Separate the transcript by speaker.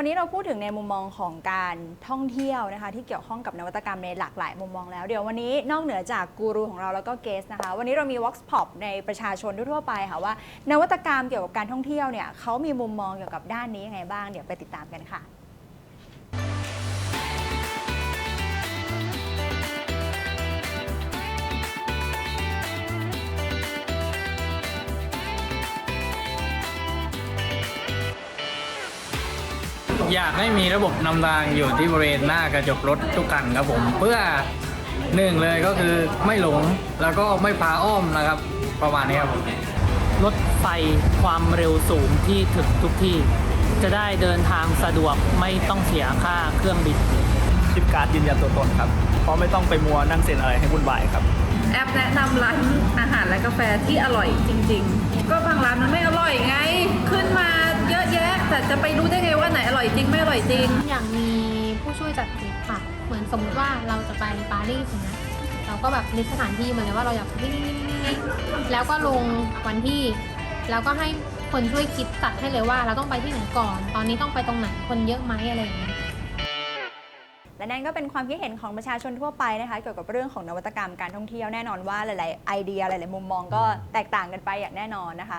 Speaker 1: วันนี้เราพูดถึงในมุมมองของการท่องเที่ยวนะคะ ที่เกี่ยวข้องกับนวัตกรรมในหลากหลายมุมมองแล้ว เดี๋ยววันนี้นอกเหนือจากกูรูของเราแล้วก็เกสนะคะ วันนี้เรามีวอล์กพ็อปในประชาชนทั่วไปค่ะว่า นวัตกรรมเกี่ยวกับการท่องเที่ยวเนี่ยเขามีมุมมองเกี่ยวกับด้านนี้ยังไงบ้างเดี๋ยวไปติดตามกันค่ะ
Speaker 2: อยากให้มีระบบนำทางอยู่ที่บริเวณหน้ากระจกรถทุกคันครับผมเพื่อหนึ่งเลยก็คือไม่หลงแล้วก็ไม่พาอ้อมนะครับ ประมาณนี้ครับผม
Speaker 3: รถไฟความเร็วสูงที่ถึงทุกที่ จะได้เดินทางสะดวกไม่ต้องเสียค่าเครื่องบิน
Speaker 4: ชิปการ์ดยืนยันตัวตนครับเพราะไม่ต้องไปมัวนั่งเซ็นอะไรให้วุ่นวายครับ
Speaker 5: แอปแนะนำร้านอาหารและกาแฟที่อร่อยจริง ๆ ก็บางร้านมันไม่อร่อยไง ขึ้นมาเยอะแยะ แต่จะไปรู้ได้ไงว่าไหนอ ร่อยจริงไม่อร่อยจริง
Speaker 6: อย่างมีผู้ช่วยจัดทริปค่ะ เหมือนสมมติว่าเราจะไปปารีสอย่างเงี้ยเราก็แบบลิสต์สถานที่มาเลยว่าเราอยากไปที่นี่นี่นี่นี่แล้วก็ลงวันที่ แล้วก็ให้คนช่วยคิดตัดให้เลยว่าเราต้องไปที่ไหนก่อน ตอนนี้ต้องไปตรงไหนคนเยอะไหมอะไรอย่างเงี้ย
Speaker 1: และนั่นก็เป็นความคิดเห็นของประชาชนทั่วไปนะคะ เกี่ยวกับเรื่องของนวัตกรรมการท่องเที่ยวแน่นอนว่าหลาย ๆ ไอเดียหลาย ๆ มุมมองก็แตกต่างกันไปอย่างแน่นอนนะคะ